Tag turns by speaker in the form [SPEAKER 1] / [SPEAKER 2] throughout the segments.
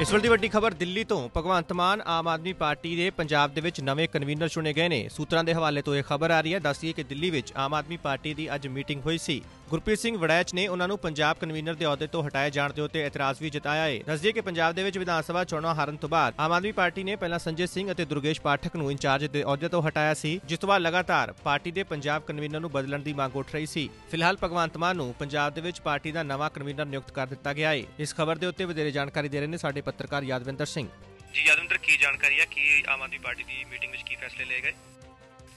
[SPEAKER 1] ਇਸ ਵੇਲੇ ਦੀ ਵੱਡੀ ਖਬਰ ਦਿੱਲੀ ਤੋਂ। ਭਗਵੰਤ ਮਾਨ ਆਮ ਆਦਮੀ ਪਾਰਟੀ ਦੇ ਪੰਜਾਬ ਦੇ ਵਿੱਚ ਨਵੇਂ ਕਨਵੀਨਰ ਚੁਣੇ ਗਏ ਨੇ। ਸੂਤਰਾਂ ਦੇ ਹਵਾਲੇ ਤੋਂ ਇਹ ਖਬਰ ਆ ਰਹੀ ਹੈ। ਦੱਸਦੀਏ ਕਿ ਦਿੱਲੀ ਵਿੱਚ ਆਮ ਆਦਮੀ ਪਾਰਟੀ ਦੀ ਅੱਜ ਮੀਟਿੰਗ ਹੋਈ ਸੀ। ਗੁਰਪ੍ਰੀਤ ਸਿੰਘ ਵੜੈਚ ਨੇ ਉਹਨਾਂ ਨੂੰ ਪੰਜਾਬ ਕਨਵੀਨਰ ਦੇ ਅਹੁਦੇ ਤੋਂ ਹਟਾਏ ਜਾਣ ਦੇ ਉੱਤੇ ਇਤਰਾਜ਼ ਵੀ ਜਤਾਇਆ ਹੈ ਦੱਸਦੀਏ ਕਿ ਪੰਜਾਬ ਦੇ ਵਿੱਚ ਵਿਧਾਨ ਸਭਾ ਚੋਣਾਂ ਹਾਰਨ ਤੋਂ ਬਾਅਦ ਆਮ ਆਦਮੀ ਪਾਰਟੀ ਨੇ ਪਹਿਲਾਂ ਸੰਜੇ ਸਿੰਘ ਅਤੇ ਦੁਰਗੇਸ਼ ਪਾਠਕ ਨੂੰ ਇੰਚਾਰਜ ਦੇ ਅਹੁਦੇ ਤੋਂ ਹਟਾਇਆ ਸੀ, ਜਿਸ ਤੋਂ ਬਾਅਦ ਲਗਾਤਾਰ ਪਾਰਟੀ ਦੇ ਪੰਜਾਬ ਕਨਵੀਨਰ ਨੂੰ ਬਦਲਣ ਦੀ ਮੰਗ ਉੱਠ ਰਹੀ ਸੀ। ਫਿਲਹਾਲ ਭਗਵੰਤ ਮਾਨ ਨੂੰ ਪੰਜਾਬ ਦੇ ਵਿੱਚ ਪਾਰਟੀ ਦਾ ਨਵਾਂ ਕਨਵੀਨਰ ਨਿਯੁਕਤ ਕਰ ਦਿੱਤਾ ਗਿਆ ਹੈ ਇਸ ਖਬਰ ਦੇ ਉੱਤੇ ਵਧੇਰੇ ਜਾਣਕਾਰੀ ਦੇ ਰਹੇ ਨੇ ਸਾਡੇ ਪੱਤਰਕਾਰ ਯਾਦਵਿੰਦਰ ਸਿੰਘ।
[SPEAKER 2] ਜੀ, ਯਾਦਵਿੰਦਰ, ਕੀ ਜਾਣਕਾਰੀ ਹੈ ਕੀ ਆਮ ਆਦਮੀ ਪਾਰਟੀ ਦੀ ਮੀਟਿੰਗ ਵਿੱਚ ਕੀ ਫੈਸਲੇ ਲਏ ਗਏ?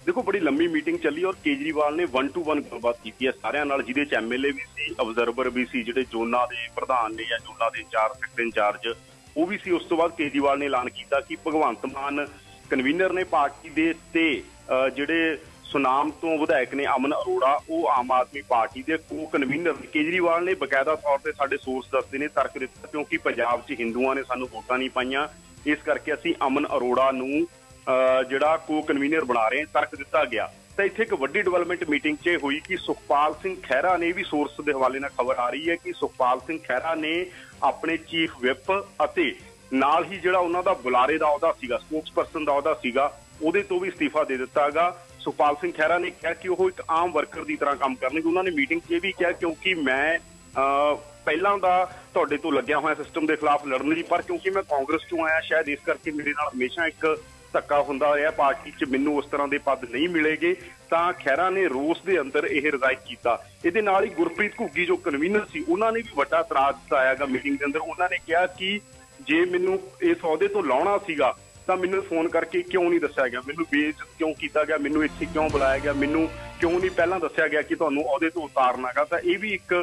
[SPEAKER 3] ਦੇਖੋ, ਬੜੀ ਲੰਮੀ ਮੀਟਿੰਗ ਚੱਲੀ ਔਰ ਕੇਜਰੀਵਾਲ ਨੇ 1 ਟੂ 1 ਗੱਲਬਾਤ ਕੀਤੀ ਹੈ ਸਾਰਿਆਂ ਨਾਲ, ਜਿਹਦੇ ਚ ਐਮਐਲਏ ਵੀ ਸੀ ਅਬਜ਼ਰਵਰ ਵੀ ਸੀ, ਜਿਹੜੇ ਜ਼ੋਨਾਂ ਦੇ ਪ੍ਰਧਾਨ ਨੇ ਜਾਂ ਜ਼ੋਨਾਂ ਦੇ ਇੰਚਾਰਜ ਸੈਕਟਰ ਇੰਚਾਰਜ ਉਹ ਵੀ ਸੀ। ਉਸ ਤੋਂ ਬਾਅਦ ਕੇਜਰੀਵਾਲ ਨੇ ਐਲਾਨ ਕੀਤਾ ਕਿ ਭਗਵੰਤ ਮਾਨ ਕਨਵੀਨਰ ਨੇ ਪਾਰਟੀ ਦੇ ਤੇ ਜਿਹੜੇ ਸੁਨਾਮ ਤੋਂ ਵਿਧਾਇਕ ਨੇ ਅਮਨ ਅਰੋੜਾ, ਉਹ ਆਮ ਆਦਮੀ ਪਾਰਟੀ ਦੇ ਕੋ ਕਨਵੀਨਰ ਕੇਜਰੀਵਾਲ ਨੇ ਬਕਾਇਦਾ ਤੌਰ ਤੇ ਸਾਡੇ ਸੋਰਸ ਦੱਸਦੇ ਨੇ, ਤਰਕ ਦਿੱਤਾ, ਕਿਉਂਕਿ ਪੰਜਾਬ 'ਚ ਹਿੰਦੂਆਂ ਨੇ ਸਾਨੂੰ ਵੋਟਾਂ ਨਹੀਂ ਪਾਈਆਂ। ਇਸ ਕਰਕੇ ਅਸੀਂ ਅਮਨ ਅਰੋੜਾ ਨੂੰ ਜਿਹੜਾ ਕੋ ਕਨਵੀਨਰ ਬਣਾ ਰਹੇ ਤਰਕ ਦਿੱਤਾ ਗਿਆ। ਤਾਂ ਇੱਥੇ ਇੱਕ ਵੱਡੀ ਡਿਵੈਲਪਮੈਂਟ ਮੀਟਿੰਗ 'ਚ ਇਹ ਹੋਈ ਕਿ ਸੁਖਪਾਲ ਸਿੰਘ ਖਹਿਰਾ ਨੇ ਵੀ ਸੋਰਸ ਦੇ ਹਵਾਲੇ ਨਾਲ ਖਬਰ ਆ ਰਹੀ ਹੈ ਕਿ ਸੁਖਪਾਲ ਸਿੰਘ ਖਹਿਰਾ ਨੇ ਆਪਣੇ ਚੀਫ ਵਿਪ ਅਤੇ ਨਾਲ ਹੀ ਜਿਹੜਾ ਉਹਨਾਂ ਦਾ ਬੁਲਾਰੇ ਦਾ ਅਹੁਦਾ ਸੀਗਾ ਸਪੋਕਸਪਰਸਨ ਦਾ ਅਹੁਦਾ ਸੀਗਾ ਉਹਦੇ ਤੋਂ ਵੀ ਅਸਤੀਫਾ ਦੇ ਦਿੱਤਾਗਾ ਸੁਖਪਾਲ ਸਿੰਘ ਖਹਿਰਾ ਨੇ ਕਿਹਾ ਕਿ ਉਹ ਇੱਕ ਆਮ ਵਰਕਰ ਦੀ ਤਰ੍ਹਾਂ ਕੰਮ ਕਰਨਗੇ। ਉਹਨਾਂ ਨੇ ਮੀਟਿੰਗ 'ਚ ਇਹ ਵੀ ਕਿਹਾ ਕਿਉਂਕਿ ਮੈਂ ਅਹ, ਪਹਿਲਾਂ ਦਾ ਤੁਹਾਡੇ ਤੋਂ ਲੱਗਿਆ ਹੋਇਆ ਸਿਸਟਮ ਦੇ ਖਿਲਾਫ ਲੜਨ ਲਈ ਪਰ ਕਿਉਂਕਿ ਮੈਂ ਕਾਂਗਰਸ ਤੋਂ ਆਇਆ ਸ਼ਾਇਦ ਇਸ ਕਰਕੇ ਮੇਰੇ ਨਾਲ ਹਮੇਸ਼ਾ ਇੱਕ ਧੱਕਾ ਹੁੰਦਾ ਹੋਇਆ ਪਾਰਟੀ 'ਚ ਮੈਨੂੰ ਉਸ ਤਰ੍ਹਾਂ ਦੇ ਪਦ ਨਹੀਂ ਮਿਲੇਗੇ, ਤਾਂ ਖਹਿਰਾ ਨੇ ਰੋਸ ਦੇ ਅੰਦਰ ਇਹ ਰਿਜ਼ਾਈਨ ਕੀਤਾ। ਇਹਦੇ ਨਾਲ ਹੀ ਗੁਰਪ੍ਰੀਤ ਘੁੱਗੀ, ਜੋ ਕਨਵੀਨਰ ਸੀ, ਉਹਨਾਂ ਨੇ ਵੀ ਵੱਡਾ ਇਤਰਾਜ਼ ਦਿੱਤਾਇਆਗਾ ਮੀਟਿੰਗ ਦੇ ਅੰਦਰ। ਉਹਨਾਂ ਨੇ ਕਿਹਾ ਕਿ ਜੇ ਮੈਨੂੰ ਇਸ ਅਹੁਦੇ ਤੋਂ ਲਾਉਣਾ ਸੀਗਾ, ਤਾਂ ਮੈਨੂੰ ਫੋਨ ਕਰਕੇ ਕਿਉਂ ਨਹੀਂ ਦੱਸਿਆ ਗਿਆ? ਮੈਨੂੰ ਬੇਇੱਜ਼ਤ ਕਿਉਂ ਕੀਤਾ ਗਿਆ? ਮੈਨੂੰ ਇੱਥੇ ਕਿਉਂ ਬੁਲਾਇਆ ਗਿਆ? ਮੈਨੂੰ ਕਿਉਂ ਨਹੀਂ ਪਹਿਲਾਂ ਦੱਸਿਆ ਗਿਆ ਕਿ ਤੁਹਾਨੂੰ ਅਹੁਦੇ ਤੋਂ ਉਤਾਰਨਾਗਾ ਤਾਂ ਇਹ ਵੀ ਇੱਕ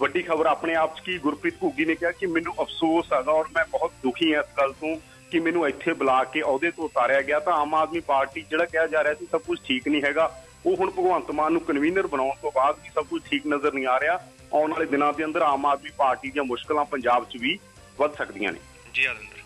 [SPEAKER 3] ਵੱਡੀ ਖਬਰ ਆਪਣੇ ਆਪ 'ਚ ਕੀ ਗੁਰਪ੍ਰੀਤ ਘੁੱਗੀ ਨੇ ਕਿਹਾ ਕਿ ਮੈਨੂੰ ਅਫਸੋਸ ਹੈਗਾ ਔਰ ਮੈਂ ਬਹੁਤ ਦੁਖੀ ਹਾਂ ਇਸ ਗੱਲ ਤੋਂ। ਕਿ ਮੈਨੂੰ ਇੱਥੇ ਬੁਲਾ ਕੇ ਅਹੁਦੇ ਤੋਂ ਉਤਾਰਿਆ ਗਿਆ ਤਾਂ ਆਮ ਆਦਮੀ ਪਾਰਟੀ ਜਿਹੜਾ ਕਿਹਾ ਜਾ ਰਿਹਾ ਸੀ ਸਭ ਕੁਝ ਠੀਕ ਨਹੀਂ ਹੈਗਾ। ਉਹ ਹੁਣ ਭਗਵੰਤ ਮਾਨ ਨੂੰ ਕਨਵੀਨਰ ਬਣਾਉਣ ਤੋਂ ਬਾਅਦ ਵੀ ਸਭ ਕੁਝ ਠੀਕ ਨਜ਼ਰ ਨਹੀਂ ਆ ਰਿਹਾ। ਆਉਣ ਵਾਲੇ ਦਿਨਾਂ ਦੇ ਅੰਦਰ ਆਮ ਆਦਮੀ ਪਾਰਟੀ ਦੀਆਂ ਮੁਸ਼ਕਲਾਂ ਪੰਜਾਬ 'ਚ ਵੀ ਵੱਧ ਸਕਦੀਆਂ ਨੇ।
[SPEAKER 2] ਜੀ ਯਾਦਵਿੰਦਰ